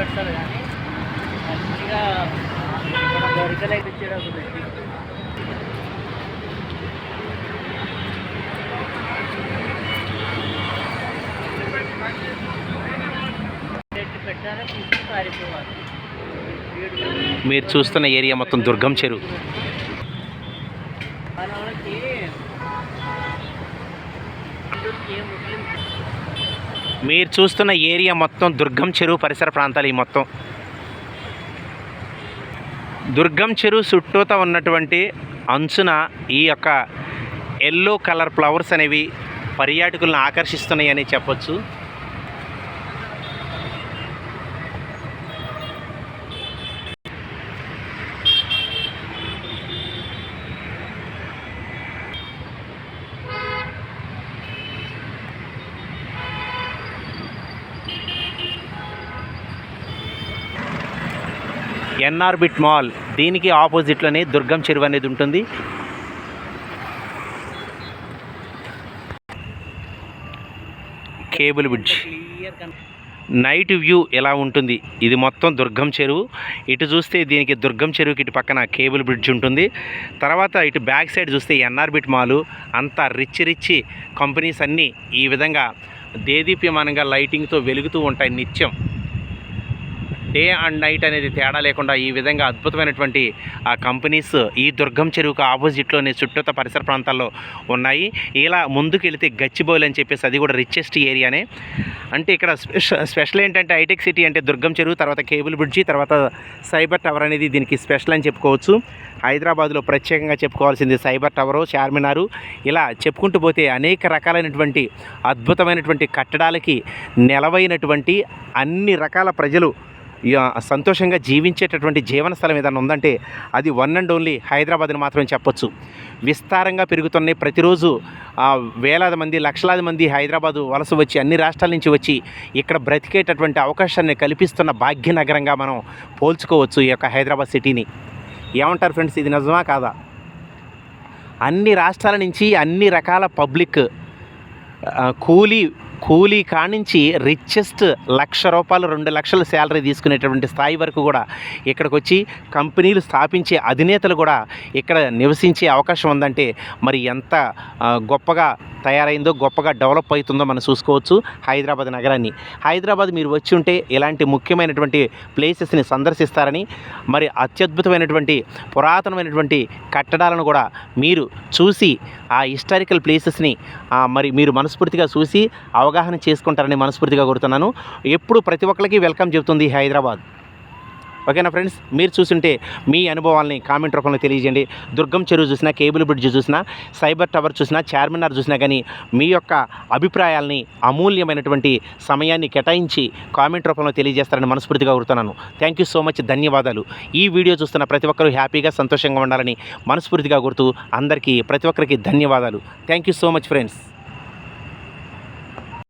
పెడతారు కానీ మంచిగా గరికలు అయితే ఇచ్చేటప్పుడు పెట్టి మీరు చూస్తున్న ఏరియా మొత్తం దుర్గం చెరువు. ముస్లిం మీరు చూస్తున్న ఏరియా మొత్తం దుర్గం చెరువు పరిసర ప్రాంతాలు ఈ మొత్తం. దుర్గం చెరువు చుట్టూత ఉన్నటువంటి అంచున ఈ యొక్క ఎల్లో కలర్ ఫ్లవర్స్ అనేవి పర్యాటకులను ఆకర్షిస్తున్నాయని చెప్పొచ్చు. Inorbit mall. దీనికి ఆపోజిట్లోనే దుర్గం చెరువు అనేది ఉంటుంది. Cable bridge. నైట్ వ్యూ ఎలా ఉంటుంది? ఇది మొత్తం దుర్గం చెరువు. ఇటు చూస్తే దీనికి దుర్గం చెరువుకి ఇటు పక్కన కేబుల్ బ్రిడ్జ్ ఉంటుంది. తర్వాత ఇటు బ్యాక్ సైడ్ చూస్తే ఎన్ఆర్బిట్ మాలు. అంతా రిచ్ రిచ్ కంపెనీస్ అన్నీ ఈ విధంగా దేదీప్యమానంగా లైటింగ్తో వెలుగుతూ ఉంటాయి నిత్యం. డే అండ్ నైట్ అనేది తేడా లేకుండా ఈ విధంగా అద్భుతమైనటువంటి ఆ కంపెనీస్ ఈ దుర్గం చెరువుకు ఆపోజిట్లోనే చుట్టూత పరిసర ప్రాంతాల్లో ఉన్నాయి. ఇలా ముందుకు వెళితే గచ్చిబౌలి అని చెప్పేసి అది కూడా రిచెస్ట్ ఏరియానే. అంటే ఇక్కడ స్పెష- స్పెషల్ ఏంటంటే హైటెక్ సిటీ అంటే దుర్గం చెరువు తర్వాత కేబుల్ బ్రిడ్జి తర్వాత సైబర్ టవర్ అనేది దీనికి స్పెషల్ అని చెప్పుకోవచ్చు. హైదరాబాద్లో ప్రత్యేకంగా చెప్పుకోవాల్సింది సైబర్ టవరు చార్మినారు. ఇలా చెప్పుకుంటూ పోతే అనేక రకాలైనటువంటి అద్భుతమైనటువంటి కట్టడాలకి నెలవైనటువంటి అన్ని రకాల ప్రజలు సంతోషంగా జీవించేటటువంటి జీవన స్థలం ఏదైనా ఉందంటే అది వన్ అండ్ ఓన్లీ హైదరాబాద్ని మాత్రం చెప్పొచ్చు. విస్తారంగా పెరుగుతున్నాయి. ప్రతిరోజు వేలాది మంది లక్షలాది మంది హైదరాబాదు వలస వచ్చి అన్ని రాష్ట్రాల నుంచి వచ్చి ఇక్కడ బ్రతికేటటువంటి అవకాశాన్ని కల్పిస్తున్న భాగ్యనగరంగా మనం పోల్చుకోవచ్చు ఈ యొక్క హైదరాబాద్ సిటీని. ఏమంటారు ఫ్రెండ్స్? ఇది నిజమా కాదా? అన్ని రాష్ట్రాల నుంచి అన్ని రకాల పబ్లిక్ కూలీ కూలీ కానించి రిచెస్ట్ లక్ష రూపాయలు రెండు లక్షల శాలరీ తీసుకునేటటువంటి స్థాయి వరకు కూడా ఇక్కడికి వచ్చి కంపెనీలు స్థాపించే అధినేతలు కూడా ఇక్కడ నివసించే అవకాశం ఉందంటే మరి ఎంత గొప్పగా తయారైందో గొప్పగా డెవలప్ అవుతుందో మనం చూసుకోవచ్చు హైదరాబాద్ నగరాన్ని. హైదరాబాద్ మీరు వచ్చి ఉంటే ఇలాంటి ముఖ్యమైనటువంటి ప్లేసెస్ని సందర్శిస్తారని మరి అత్యద్భుతమైనటువంటి పురాతనమైనటువంటి కట్టడాలను కూడా మీరు చూసి ఆ హిస్టారికల్ ప్లేసెస్ని మరి మీరు మనస్ఫూర్తిగా చూసి అవగాహన చేసుకుంటారని మనస్ఫూర్తిగా కోరుతున్నాను. ఎప్పుడు ప్రతి ఒక్కరికి వెల్కమ్ చెబుతుంది హైదరాబాద్. ఓకేనా ఫ్రెండ్స్? మీరు చూసుంటే మీ అనుభవాల్ని కామెంట్ రూపంలో తెలియజేయండి. దుర్గం చెరువు చూసినా కేబుల్ బ్రిడ్జ్ చూసినా సైబర్ టవర్ చూసినా చార్మినార్ చూసినా కానీ మీ యొక్క అభిప్రాయాల్ని అమూల్యమైనటువంటి సమయాన్ని కేటాయించి కామెంట్ రూపంలో తెలియజేస్తారని మనస్ఫూర్తిగా కోరుతున్నాను. థ్యాంక్ యూ సో మచ్ ధన్యవాదాలు. ఈ వీడియో చూస్తున్న ప్రతి ఒక్కరూ హ్యాపీగా సంతోషంగా ఉండాలని మనస్ఫూర్తిగా కోరుతూ అందరికీ ప్రతి ఒక్కరికి ధన్యవాదాలు. Thank you so much friends